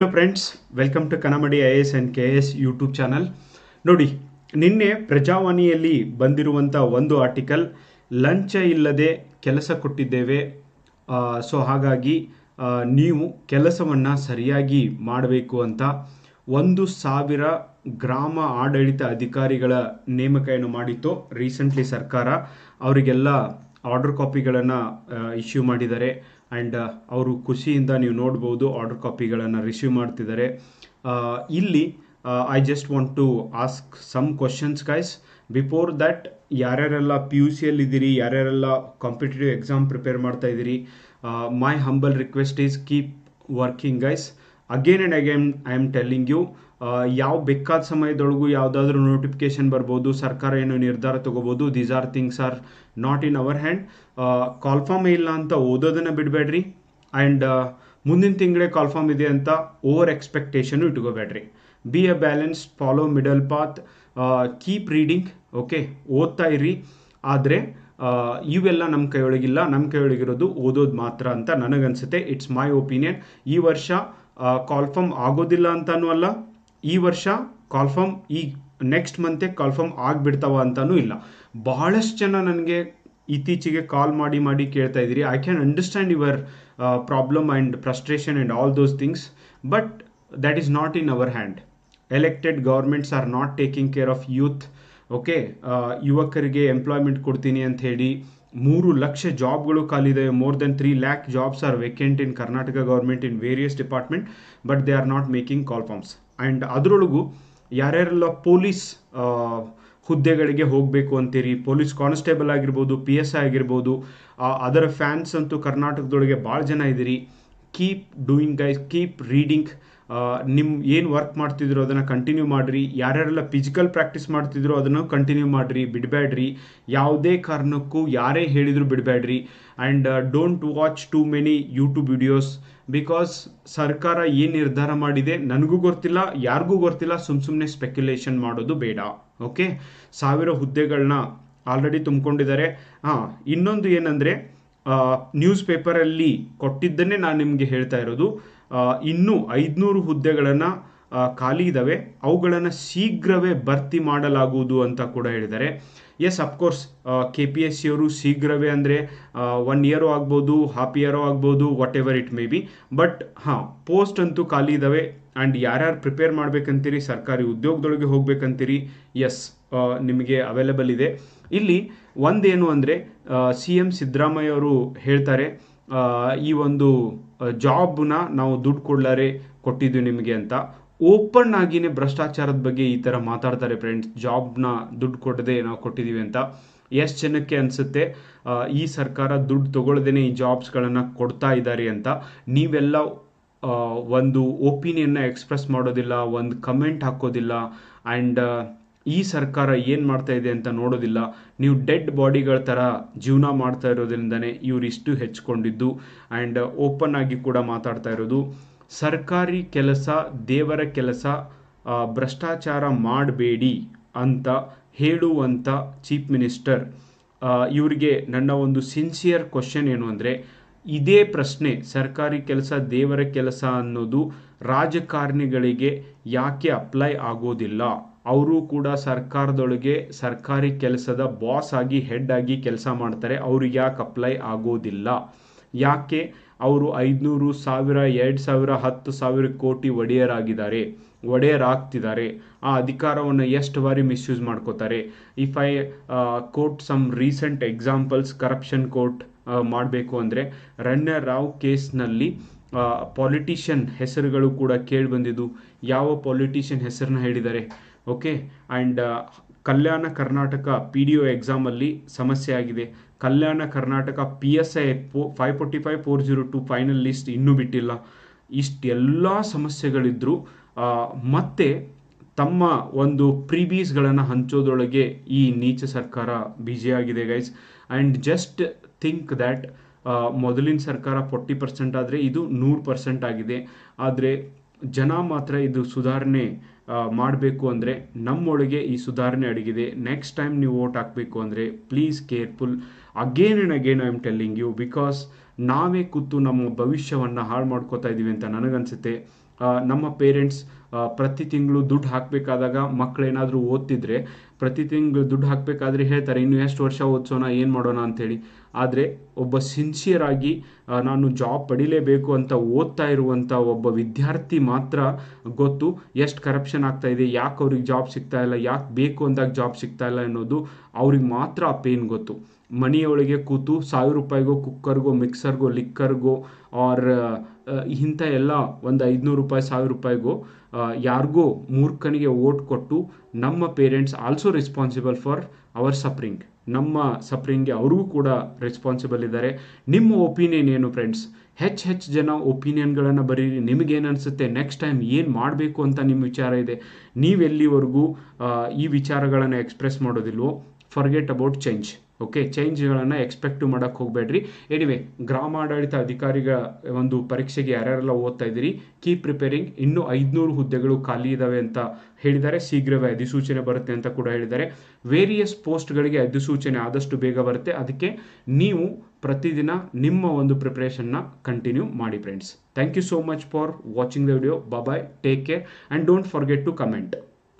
Hello friends welcome to Kanamadi I S and K S YouTube channel ನೋಡಿ, ನಿನ್ನೆ ಪ್ರಜಾವಾಣಿಯಲ್ಲಿ ಬಂದಿರುವಂಥ ಒಂದು ಆರ್ಟಿಕಲ್ ಲಂಚ ಇಲ್ಲದೆ ಕೆಲಸ ಕೊಟ್ಟಿದ್ದೇವೆ. ಸೊ ಹಾಗಾಗಿ ನೀವು ಕೆಲಸವನ್ನು ಸರಿಯಾಗಿ ಮಾಡಬೇಕು ಅಂತ ಒಂದು ಸಾವಿರ ಗ್ರಾಮ ಆಡಳಿತ ಅಧಿಕಾರಿಗಳ ನೇಮಕ ಮಾಡಿತ್ತು. ರೀಸೆಂಟ್ಲಿ ಸರ್ಕಾರ ಅವರಿಗೆಲ್ಲ ಆರ್ಡರ್ ಕಾಪಿಗಳನ್ನು ಇಶ್ಯೂ ಮಾಡಿದ್ದಾರೆ. ಆ್ಯಂಡ್ ಅವರು ಖುಷಿಯಿಂದ ನೀವು ನೋಡ್ಬೋದು ಆರ್ಡರ್ ಕಾಪಿಗಳನ್ನು ರಿಸೀವ್ ಮಾಡ್ತಿದ್ದಾರೆ. ಇಲ್ಲಿ I just want to ask some questions guys before that ಯಾರ್ಯಾರೆಲ್ಲ P U ಸಿಯಲ್ಲಿದ್ದೀರಿ ಯಾರ್ಯಾರೆಲ್ಲ ಕಾಂಪಿಟೇಟಿವ್ ಎಕ್ಸಾಮ್ ಪ್ರಿಪೇರ್ ಮಾಡ್ತಾ ಇದ್ದೀರಿ my humble request is keep working guys again and again I am telling you ಯಾವ ಬೇಕಾದ ಸಮಯದೊಳಗೂ ಯಾವುದಾದ್ರೂ ನೋಟಿಫಿಕೇಶನ್ ಬರ್ಬೋದು, ಸರ್ಕಾರ ಏನು ನಿರ್ಧಾರ ತಗೋಬೋದು these are things are not in our hand call form ಇಲ್ಲ ಅಂತ ಓದೋದನ್ನು ಬಿಡಬೇಡ್ರಿ. ಆ್ಯಂಡ್ ಮುಂದಿನ ತಿಂಗಳೇ ಕಾಲ್ಫಾರ್ಮ್ ಇದೆ ಅಂತ over expectation ಇಟ್ಕೋಬೇಡ್ರಿ. Be a balance follow middle path keep reading okay ಓದ್ತಾ ಇರಿ. ಆದರೆ ಇವೆಲ್ಲ ನಮ್ಮ ಕೈಯೊಳಗಿಲ್ಲ. ನಮ್ಮ ಕೈಯೊಳಗಿರೋದು ಓದೋದು ಮಾತ್ರ ಅಂತ ನನಗನ್ಸುತ್ತೆ. ಇಟ್ಸ್ ಮೈ ಒಪಿನಿಯನ್ ಈ ವರ್ಷ ಕಾಲ್ಫಾರ್ಮ್ ಆಗೋದಿಲ್ಲ ಅಂತಾನೂ ಅಲ್ಲ. ಈ ವರ್ಷ ಕಾಲ್ಫಾರ್ಮ್ ಈ ನೆಕ್ಸ್ಟ್ ಮಂತೆ ಕಾಲ್ಫಾರ್ಮ್ ಆಗಿಬಿಡ್ತಾವ ಅಂತಾನೂ ಇಲ್ಲ. ಬಹಳಷ್ಟು ಜನ ನನಗೆ ಇತ್ತೀಚೆಗೆ ಕಾಲ್ ಮಾಡಿ ಮಾಡಿ ಕೇಳ್ತಾ ಇದ್ದೀರಿ. I can understand your problem and frustration and all those things but that is not in our hand elected governments are not taking care of youth okay ಯುವಕರಿಗೆ ಎಂಪ್ಲಾಯ್ಮೆಂಟ್ ಕೊಡ್ತೀನಿ ಅಂತ ಹೇಳಿ ಮೂರು ಲಕ್ಷ ಜಾಬ್ಗಳು ಖಾಲಿದೆ more than three lakh jobs are vacant in Karnataka government in various department, but they are not making call forms and ಅದರೊಳಗೂ ಯಾರ್ಯಾರೆಲ್ಲ police ಹುದ್ದೆಗಳಿಗೆ ಹೋಗಬೇಕು ಅಂತೀರಿ, ಪೊಲೀಸ್ ಕಾನ್ಸ್ಟೇಬಲ್ ಆಗಿರ್ಬೋದು, ಪಿ ಎಸ್ ಐ ಆಗಿರ್ಬೋದು ಅದರ ಫ್ಯಾನ್ಸ್ ಅಂತೂ ಕರ್ನಾಟಕದೊಳಗೆ ಭಾಳ ಜನ ಇದ್ದೀರಿ. Keep doing, guys, keep reading ನಿಮ್ಮ ಏನು ವರ್ಕ್ ಮಾಡ್ತಿದ್ರು ಅದನ್ನು ಕಂಟಿನ್ಯೂ ಮಾಡಿರಿ. ಯಾರ್ಯಾರೆಲ್ಲ ಫಿಸಿಕಲ್ ಪ್ರಾಕ್ಟೀಸ್ ಮಾಡ್ತಿದ್ರು ಅದನ್ನು ಕಂಟಿನ್ಯೂ ಮಾಡಿರಿ ಬಿಡಬೇಡ್ರಿ ಯಾವುದೇ ಕಾರಣಕ್ಕೂ ಯಾರೇ ಹೇಳಿದರೂ ಬಿಡಬೇಡ್ರಿ and don't watch too many YouTube videos because ಸರ್ಕಾರ ಏನು ನಿರ್ಧಾರ ಮಾಡಿದೆ ನನಗೂ ಗೊತ್ತಿಲ್ಲ, ಯಾರಿಗೂ ಗೊತ್ತಿಲ್ಲ ಸುಮ್ಮ ಸುಮ್ಮನೆ ಸ್ಪೆಕ್ಯುಲೇಷನ್ ಮಾಡೋದು ಬೇಡ. ಓಕೆ ಸಾವಿರ ಹುದ್ದೆಗಳನ್ನ ಆಲ್ರೆಡಿ ತುಂಬಿಕೊಂಡಿದ್ದಾರೆ. ಹಾಂ, ಇನ್ನೊಂದು ಏನಂದರೆ ನ್ಯೂಸ್ ಪೇಪರಲ್ಲಿ ಕೊಟ್ಟಿದ್ದನ್ನೇ ನಾನು ನಿಮಗೆ ಹೇಳ್ತಾ ಇರೋದು. ಇನ್ನೂ ಐದುನೂರು ಹುದ್ದೆಗಳನ್ನು ಖಾಲಿ ಇದ್ದಾವೆ ಅವುಗಳನ್ನು ಶೀಘ್ರವೇ ಭರ್ತಿ ಮಾಡಲಾಗುವುದು ಅಂತ ಕೂಡ ಹೇಳಿದ್ದಾರೆ. Yes of course K P S C ಅವರು ಶೀಘ್ರವೇ ಅಂದರೆ ಒನ್ ಇಯರು ಆಗ್ಬೋದು ಹಾಫ್ ಇಯರೋ ಆಗ್ಬೋದು whatever it may be but ಹಾಂ ಪೋಸ್ಟ್ ಅಂತೂ ಖಾಲಿ ಇದ್ದಾವೆ ಆ್ಯಂಡ್ ಯಾರ್ಯಾರು ಪ್ರಿಪೇರ್ ಮಾಡ್ಬೇಕಂತೀರಿ, ಸರ್ಕಾರಿ ಉದ್ಯೋಗದೊಳಗೆ ಹೋಗ್ಬೇಕಂತೀರಿ ಎಸ್ ನಿಮಗೆ ಅವೈಲೇಬಲ್ ಇದೆ. ಇಲ್ಲಿ ಒಂದೇನು ಅಂದರೆ ಸಿ ಎಂ ಸಿದ್ದರಾಮಯ್ಯ ಅವರು ಹೇಳ್ತಾರೆ ಈ ಒಂದು ಜಾಬ್ನ ನಾವು ದುಡ್ಡು ಕೊಡ್ಲಾರೆ ಕೊಟ್ಟಿದ್ವಿ ನಿಮಗೆ ಅಂತ ಓಪನ್ ಆಗಿನೇ ಭ್ರಷ್ಟಾಚಾರದ ಬಗ್ಗೆ ಈ ಥರ ಮಾತಾಡ್ತಾರೆ ಫ್ರೆಂಡ್ಸ್. ಜಾಬ್ನ ದುಡ್ಡು ಕೊಡದೆ ನಾವು ಕೊಟ್ಟಿದ್ದೀವಿ ಅಂತ ಎಷ್ಟು ಜನಕ್ಕೆ ಅನಿಸುತ್ತೆ? ಈ ಸರ್ಕಾರ ದುಡ್ಡು ತಗೊಳ್ದೇನೆ ಈ ಜಾಬ್ಸ್ಗಳನ್ನು ಕೊಡ್ತಾ ಇದ್ದಾರೆ ಅಂತ ನೀವೆಲ್ಲ ಒಂದು ಒಪಿನಿಯನ್ನ ಎಕ್ಸ್ಪ್ರೆಸ್ ಮಾಡೋದಿಲ್ಲ, ಒಂದು ಕಮೆಂಟ್ ಹಾಕೋದಿಲ್ಲ ಆ್ಯಂಡ್ ಈ ಸರ್ಕಾರ ಏನು ಮಾಡ್ತಾ ಇದೆ ಅಂತ ನೋಡೋದಿಲ್ಲ. ನೀವು ಡೆಡ್ ಬಾಡಿಗಳ ಥರ ಜೀವನ ಮಾಡ್ತಾ ಇರೋದ್ರಿಂದನೇ ಇವರು ಇಷ್ಟು ಹೆಚ್ಕೊಂಡಿದ್ದು ಆ್ಯಂಡ್ ಓಪನ್ ಆಗಿ ಕೂಡ ಮಾತಾಡ್ತಾ ಇರೋದು. ಸರ್ಕಾರಿ ಕೆಲಸ, ದೇವರ ಕೆಲಸ ಭ್ರಷ್ಟಾಚಾರ ಮಾಡಬೇಡಿ ಅಂತ ಹೇಳುವಂಥ ಚೀಫ್ ಮಿನಿಸ್ಟರ್ ಇವರಿಗೆ ನನ್ನ ಒಂದು ಸಿನ್ಸಿಯರ್ ಕ್ವಶನ್ ಏನು ಅಂದರೆ, ಇದೇ ಪ್ರಶ್ನೆ, ಸರ್ಕಾರಿ ಕೆಲಸ, ದೇವರ ಕೆಲಸ ಅನ್ನೋದು ರಾಜಕಾರಣಿಗಳಿಗೆ ಯಾಕೆ ಅಪ್ಲೈ ಆಗೋದಿಲ್ಲ? ಅವರು ಕೂಡ ಸರ್ಕಾರದೊಳಗೆ ಸರ್ಕಾರಿ ಕೆಲಸದ ಬಾಸ್ ಆಗಿ ಹೆಡ್ ಆಗಿ ಕೆಲಸ ಮಾಡ್ತಾರೆ. ಅವ್ರಿಗೆ ಯಾಕೆ ಅಪ್ಲೈ ಆಗೋದಿಲ್ಲ? ಯಾಕೆ ಅವರು ಐದುನೂರು ಸಾವಿರ, ಎರಡು ಸಾವಿರ, ಹತ್ತು ಸಾವಿರ ಕೋಟಿ ಒಡೆಯರಾಗಿದ್ದಾರೆ, ಒಡೆಯರಾಗ್ತಿದ್ದಾರೆ? ಆ ಅಧಿಕಾರವನ್ನು ಎಷ್ಟು ಬಾರಿ ಮಿಸ್ಯೂಸ್ ಮಾಡ್ಕೋತಾರೆ? If I quote some recent examples corruption quote ಮಾಡಬೇಕು ಅಂದರೆ ರಣ್ಯ ರಾವ್ ಕೇಸ್ನಲ್ಲಿ ಪಾಲಿಟಿಷಿಯನ್ ಹೆಸರುಗಳು ಕೂಡ ಕೇಳಿ ಬಂದಿದ್ದು. ಯಾವ ಪಾಲಿಟಿಷಿಯನ್ ಹೆಸರನ್ನ ಹೇಳಿದ್ದಾರೆ? Okay and Kalyana Karnataka P D O ಎಕ್ಸಾಮಲ್ಲಿ ಸಮಸ್ಯೆ ಆಗಿದೆ. Kalyana Karnataka P S I four five forty five four zero two final list ಇನ್ನೂ ಬಿಟ್ಟಿಲ್ಲ. ಇಷ್ಟೆಲ್ಲ ಸಮಸ್ಯೆಗಳಿದ್ದರೂ ಮತ್ತೆ ತಮ್ಮ ಒಂದು ಪ್ರೀಬೀಸ್ಗಳನ್ನು ಹಂಚೋದ್ರೊಳಗೆ ಈ ನೀಚ ಸರ್ಕಾರ ಆಗಿದೆ guys and just think that ಮೊದಲಿನ ಸರ್ಕಾರ ಫೋರ್ಟಿ ಪರ್ಸೆಂಟ್ ಆದರೆ ಇದು ನೂರು ಪರ್ಸೆಂಟ್ ಆಗಿದೆ. ಆದರೆ ಜನ ಮಾತ್ರ ಇದು ಸುಧಾರಣೆ ಮಾಡಬೇಕು ಅಂದರೆ ನಮ್ಮೊಳಗೆ ಈ ಸುಧಾರಣೆ ಅಡಗಿದೆ. ನೆಕ್ಸ್ಟ್ ಟೈಮ್ ನೀವು ವೋಟ್ ಹಾಕಬೇಕು ಅಂದರೆ please careful again and again I am telling you because ನಾವೇ ಕೂತು ನಮ್ಮ ಭವಿಷ್ಯವನ್ನು ಹಾಳು ಮಾಡ್ಕೋತಾ ಇದ್ದೀವಿ ಅಂತ ನನಗನ್ಸುತ್ತೆ. ನಮ್ಮ ಪೇರೆಂಟ್ಸ್ ಪ್ರತಿ ತಿಂಗಳು ದುಡ್ಡು ಹಾಕಬೇಕಾದಾಗ ಮಕ್ಕಳೇನಾದರೂ ಓದ್ತಿದ್ರೆ ಪ್ರತಿ ತಿಂಗಳು ದುಡ್ಡು ಹಾಕಬೇಕಾದ್ರೆ ಹೇಳ್ತಾರೆ, ಇನ್ನು ಎಷ್ಟು ವರ್ಷ ಓದಿಸೋಣ, ಏನು ಮಾಡೋಣ? ಅಂಥೇಳಿ ಆದರೆ ಒಬ್ಬ ಸಿನ್ಸಿಯರ್ ಆಗಿ ನಾನು ಜಾಬ್ ಪಡಿಲೇಬೇಕು ಅಂತ ಓದ್ತಾ ಇರುವಂಥ ಒಬ್ಬ ವಿದ್ಯಾರ್ಥಿ ಮಾತ್ರ ಗೊತ್ತು ಎಷ್ಟು ಕರಪ್ಷನ್ ಆಗ್ತಾ ಇದೆ, ಯಾಕೆ ಅವ್ರಿಗೆ ಜಾಬ್ ಸಿಗ್ತಾ ಇಲ್ಲ, ಯಾಕೆ ಬೇಕು ಅಂದಾಗ ಜಾಬ್ ಸಿಗ್ತಾ ಇಲ್ಲ ಅನ್ನೋದು ಅವ್ರಿಗೆ ಮಾತ್ರ ಆ ಪೇನ್ ಗೊತ್ತು. ಮನೆಯೊಳಗೆ ಕೂತು ಸಾವಿರ ರೂಪಾಯಿಗೋ ಕುಕ್ಕರ್ಗೋ ಮಿಕ್ಸರ್ಗೋ ಲಿಕ್ಕರ್ಗೋ ಆರ್ ಇಂಥ ಎಲ್ಲ ಒಂದು ಐದುನೂರು ರೂಪಾಯಿ, ಸಾವಿರ ರೂಪಾಯಿಗೋ ಯಾರಿಗೋ ಮೂರ್ಖನಿಗೆ ಓಟ್ ಕೊಟ್ಟು ನಮ್ಮ parents also responsible for our offspring ನಮ್ಮ ಸಪ್ರಿಂಗ್ಗೆ ಅವ್ರಿಗೂ ಕೂಡ ರೆಸ್ಪಾನ್ಸಿಬಲ್ ಇದ್ದಾರೆ. ನಿಮ್ಮ ಒಪಿನಿಯನ್ ಏನು ಫ್ರೆಂಡ್ಸ್ ಹೆಚ್ಚು ಹೆಚ್ಚು ಜನ ಒಪಿನಿಯನ್ಗಳನ್ನು ಬರೀರಿ. ನಿಮಗೇನು ಅನಿಸುತ್ತೆ? ನೆಕ್ಸ್ಟ್ ಟೈಮ್ ಏನು ಮಾಡಬೇಕು ಅಂತ ನಿಮ್ಮ ವಿಚಾರ ಇದೆ? ನೀವೆಲ್ಲಿವರೆಗೂ ಈ ವಿಚಾರಗಳನ್ನು ಎಕ್ಸ್ಪ್ರೆಸ್ ಮಾಡೋದಿಲ್ವೋ? ಫರ್ಗೆಟ್ ಅಬೌಟ್ ಚೇಂಜ್ ಓಕೆ ಚೇಂಜ್ಗಳನ್ನು ಎಕ್ಸ್ಪೆಕ್ಟ್ ಮಾಡೋಕ್ಕೆ ಹೋಗಬೇಡ್ರಿ. ಎನಿವೆ ಗ್ರಾಮಾಡಳಿತ ಅಧಿಕಾರಿಗಳ ಒಂದು ಪರೀಕ್ಷೆಗೆ ಯಾರ್ಯಾರೆಲ್ಲ ಓದ್ತಾ ಇದ್ದೀರಿ? ಕೀಪ್ ಪ್ರಿಪೇರಿಂಗ್ ಇನ್ನೂ ಐದುನೂರು ಹುದ್ದೆಗಳು ಖಾಲಿ ಇದ್ದಾವೆ ಅಂತ ಹೇಳಿದ್ದಾರೆ. ಶೀಘ್ರವೇ ಅಧಿಸೂಚನೆ ಬರುತ್ತೆ ಅಂತ ಕೂಡ ಹೇಳಿದ್ದಾರೆ. ವೇರಿಯಸ್ ಪೋಸ್ಟ್ಗಳಿಗೆ ಅಧಿಸೂಚನೆ ಆದಷ್ಟು ಬೇಗ ಬರುತ್ತೆ. ಅದಕ್ಕೆ ನೀವು ಪ್ರತಿದಿನ ನಿಮ್ಮ ಒಂದು ಪ್ರಿಪ್ರೇಷನ್ನ ಕಂಟಿನ್ಯೂ ಮಾಡಿ friends thank you so much for watching the video bye take care and don't forget to comment